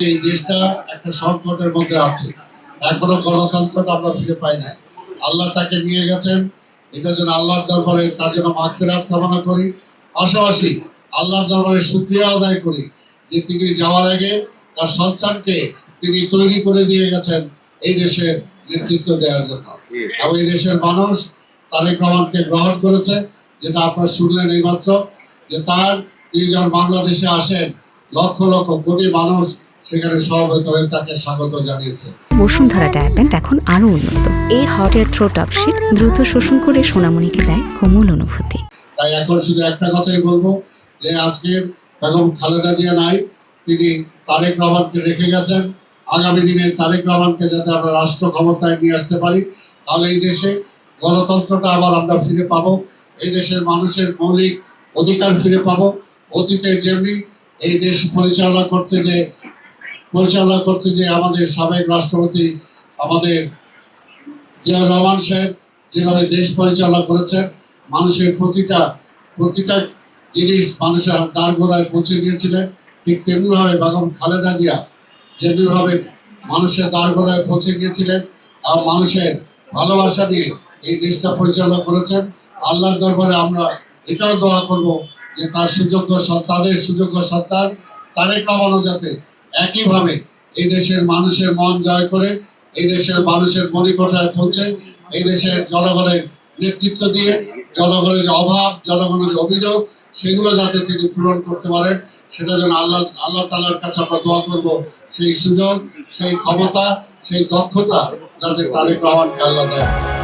এই দেশটা একটা সংকটের মধ্যে আছে। এখনও গণতন্ত্রটা আমরা ফিরে পাই নাই। আল্লাহ তাকে নিয়ে গেছেন। এটার জন্য আল্লাহর দরবারে তার জন্য মাগফিরাত কামনা করি। পাশাপাশি আল্লাহর দরবারে শুক্রিয়া আদায় করি যে তিনি যাওয়ার আগে তার সন্তানকে তিনি তৈরি করে দিয়ে গেছেন এই দেশের নেতৃত্ব দেওয়ার জন্য। এবং এই দেশের মানুষ তারেক রহমানকে গ্রহণ করেছে। যেটা আপনারা শুনলেন এইমাত্র যে তার তিনি যখন বাংলাদেশে আসেন, লক্ষ লক্ষ কোটি মানুষ সেখানে হয়ে তাকে স্বাগত জানিয়েছে। বসুন্ধরা ডায়াপেন্ট এখন আরও উন্নত। এই হট থ্রো টপশিট দ্রুত শোষণ করে সোনামণিকে দেয় কোমল অনুভূতি। তাই এখন শুধু একটা কথাই বলব যে বেগম খালেদা জিয়া নাই তিনি তারেক রহমানকে রেখে গেছেন। আগামী দিনে তারেক রহমানকে যাতে আমরা রাষ্ট্র ক্ষমতায় নিয়ে আসতে পারি তাহলে এই দেশে গণতন্ত্রটা আবার আমরা ফিরে পাবো। এই দেশের মানুষের মৌলিক অধিকার ফিরে পাবো। অতীতে যেমনি এই দেশ পরিচালনা করতে যে পরিচালনা করতে যে আমাদের সাবেক রাষ্ট্রপতি, আমাদের জিয়া রহমান সাহেব যেভাবে দেশ পরিচালনা করেছেন, মানুষের প্রতিটা প্রতিটা জিনিস মানুষের দ্বার গোড়ায় পৌঁছে দিয়েছিলেন। ঠিক তেমনিভাবে বেগম খালেদা জিয়া যেমনিভাবে মানুষের দ্বার গোড়ায় পৌঁছে গিয়েছিলেন আর মানুষের ভালোবাসা নিয়ে এই দেশটা পরিচালনা করেছেন। আল্লাহর দরবারে আমরা এটাও দোয়া করব যে তার সুযোগ্য তাদের সুযোগ্য সন্তান তারেক রহমানও যাতে একইভাবে এই দেশের মানুষের মন জয় করে, এই দেশের মানুষের মণিকোঠায় পৌঁছে, এই দেশের জনগণের নেতৃত্ব দিয়ে, জনগণের যে অভাব, জনগণের অভিযোগ, সেগুলো যাতে তিনি পূরণ করতে পারেন, সেটা যেন আল্লাহ আল্লাহ তালার কাছে আমরা দোয়া করব। সেই সুযোগ, সেই ক্ষমতা, সেই দক্ষতা যাতে তারেক রহমানকে আল্লাহ দেয়